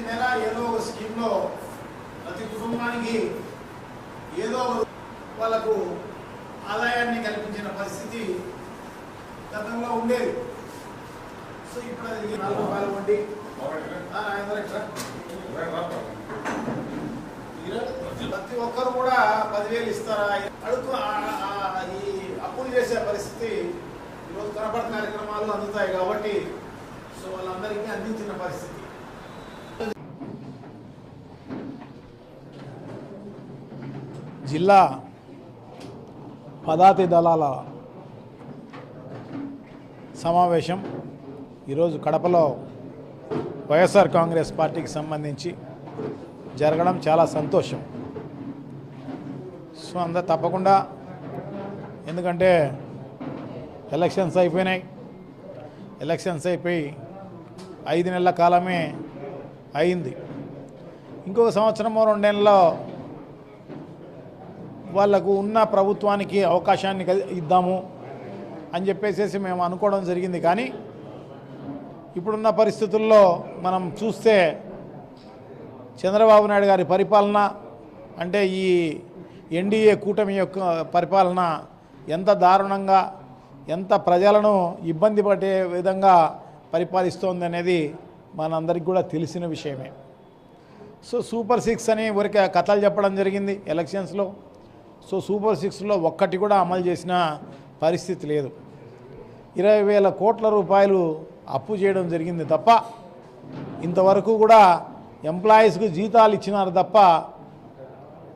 ప్రతి నెల ఏదో ఒక స్కీమ్లో ప్రతి కుటుంబానికి ఏదో వాళ్ళకు ఆదాయాన్ని కల్పించిన పరిస్థితి గతంలో ఉండేది. సో ఇప్పుడు అది నాలుగు రూపాయలు వడ్డీ ఐదు ప్రతి ఒక్కరు కూడా పదివేలు ఇస్తారా? అడుగు ఆ- ఈ అప్పులు చేసే పరిస్థితి ఈరోజు కనపడ కార్యక్రమాలు అందుతాయి కాబట్టి సో వాళ్ళందరికీ అందించిన పరిస్థితి. జిల్లా పదాతి దళాల సమావేశం ఈరోజు కడపలో వైఎస్ఆర్ కాంగ్రెస్ పార్టీకి సంబంధించి జరగడం చాలా సంతోషం. సో అంత తప్పకుండా ఎందుకంటే ఎలక్షన్స్ అయిపోయినాయి. ఎలక్షన్స్ అయిపోయి ఐదు నెలల కాలమే అయింది. ఇంకొక సంవత్సరమో రెండేళ్ళలో వాళ్ళకు ఉన్న ప్రభుత్వానికి అవకాశాన్ని ఇద్దాము అని చెప్పేసి మేము అనుకోవడం జరిగింది. కానీ ఇప్పుడున్న పరిస్థితుల్లో మనం చూస్తే చంద్రబాబు నాయుడు గారి పరిపాలన అంటే ఈ ఎన్డీఏ కూటమి యొక్క పరిపాలన ఎంత దారుణంగా ఎంత ప్రజలను ఇబ్బంది పడే విధంగా పరిపాలిస్తోంది అనేది మనందరికి కూడా తెలిసిన విషయమే. సో సూపర్ సిక్స్ అని ఊరికే కథలు చెప్పడం జరిగింది ఎలక్షన్స్లో. సో సూపర్ సిక్స్లో ఒక్కటి కూడా అమలు చేసిన పరిస్థితి లేదు. ఇరవై వేల కోట్ల రూపాయలు అప్పు చేయడం జరిగింది తప్ప ఇంతవరకు కూడా ఎంప్లాయీస్కు జీతాలు ఇచ్చినారు తప్ప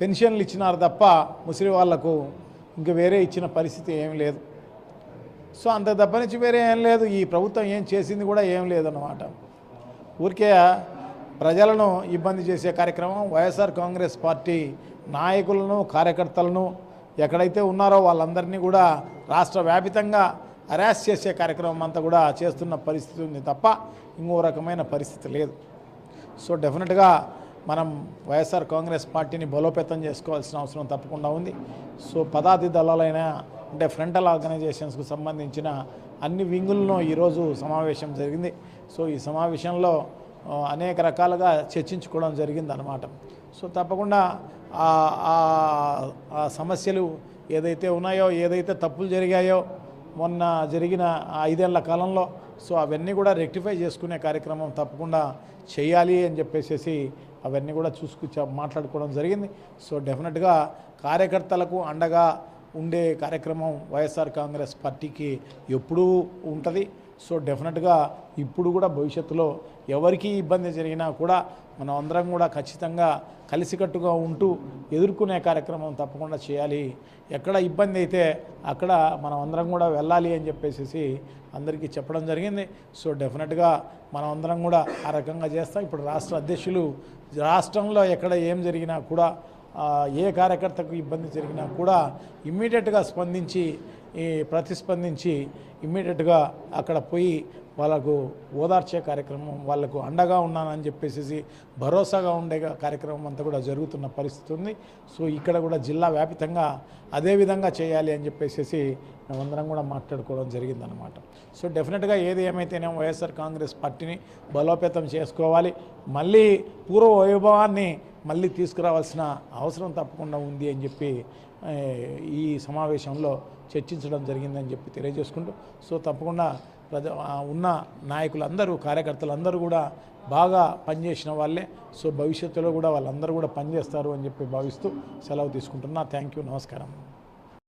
పెన్షన్లు ఇచ్చినారు తప్ప ముసలి వాళ్ళకు ఇంక వేరే ఇచ్చిన పరిస్థితి ఏం లేదు. సో అంత తప్పనించి వేరే ఏం లేదు. ఈ ప్రభుత్వం ఏం చేసింది కూడా ఏం లేదన్నమాట. ఊరికే ప్రజలను ఇబ్బంది చేసే కార్యక్రమం వైఎస్ఆర్ కాంగ్రెస్ పార్టీ నాయకులను కార్యకర్తలను ఎక్కడైతే ఉన్నారో వాళ్ళందరినీ కూడా రాష్ట్ర వ్యాపితంగా అరెస్ట్ చేసే కార్యక్రమం అంతా కూడా చేస్తున్న పరిస్థితి ఉంది తప్ప ఇంకో రకమైన పరిస్థితి లేదు. సో డెఫినెట్గా మనం వైఎస్ఆర్ కాంగ్రెస్ పార్టీని బలోపేతం చేసుకోవాల్సిన అవసరం తప్పకుండా ఉంది. సో పదాతి దళాలైన అంటే ఫ్రంటల్ ఆర్గనైజేషన్స్కు సంబంధించిన అన్ని వింగులను ఈరోజు సమావేశం జరిగింది. సో ఈ సమావేశంలో అనేక రకాలుగా చర్చించుకోవడం జరిగింది అనమాట సో తప్పకుండా ఆ- సమస్యలు ఏదైతే ఉన్నాయో ఏదైతే తప్పులు జరిగాయో మొన్న జరిగిన ఐదేళ్ళ కాలంలో సో అవన్నీ కూడా రెక్టిఫై చేసుకునే కార్యక్రమం తప్పకుండా చేయాలి అని చెప్పేసి అవన్నీ కూడా చూసుకు మాట్లాడుకోవడం జరిగింది. సో డెఫినెట్గా కార్యకర్తలకు అండగా ఉండే కార్యక్రమం వైఎస్ఆర్ కాంగ్రెస్ పార్టీకి ఎప్పుడూ ఉంటుంది. సో డెఫినెట్గా ఇప్పుడు కూడా భవిష్యత్తులో ఎవరికి ఇబ్బంది జరిగినా కూడా మనం అందరం కూడా ఖచ్చితంగా కలిసికట్టుగా ఉంటూ ఎదుర్కొనే కార్యక్రమం తప్పకుండా చేయాలి. ఎక్కడ ఇబ్బంది అయితే అక్కడ మనం అందరం కూడా వెళ్ళాలి అని చెప్పేసి అందరికీ చెప్పడం జరిగింది. సో డెఫినెట్గా మనం అందరం కూడా ఆ రకంగా చేస్తాం. ఇప్పుడు రాష్ట్ర అధ్యక్షులు రాష్ట్రంలో ఎక్కడ ఏం జరిగినా కూడా ఏ కార్యకర్తకు ఇబ్బంది జరిగినా కూడా ఇమ్మీడియట్గా స్పందించి ఈ ప్రతిస్పందించి ఇమ్మీడియట్గా అక్కడ పోయి వాళ్ళకు ఓదార్చే కార్యక్రమం వాళ్ళకు అండగా ఉన్నానని చెప్పేసి భరోసాగా ఉండే కార్యక్రమం అంతా కూడా జరుగుతున్న పరిస్థితి ఉంది. సో ఇక్కడ కూడా జిల్లా వ్యాపితంగా అదే విధంగా చేయాలి అని చెప్పేసి మేమందరం కూడా మాట్లాడుకోవడం జరిగిందనమాట సో డెఫినెట్గా ఏది ఏమైతేనే వైఎస్ఆర్ కాంగ్రెస్ పార్టీని బలోపేతం చేసుకోవాలి. మళ్ళీ పూర్వ వైభవాన్ని మళ్ళీ తీసుకురావాల్సిన అవసరం తప్పకుండా ఉంది అని చెప్పి ఈ సమావేశంలో చర్చించడం జరిగిందని చెప్పి తెలియజేసుకుంటూ సో తప్పకుండా ప్రజ ఉన్న నాయకులందరూ కార్యకర్తలందరూ కూడా బాగా పనిచేసిన వాళ్ళే. సో భవిష్యత్తులో కూడా వాళ్ళందరూ కూడా పనిచేస్తారు అని చెప్పి భావిస్తూ సెలవు తీసుకుంటున్నా. Thank you. నమస్కారం.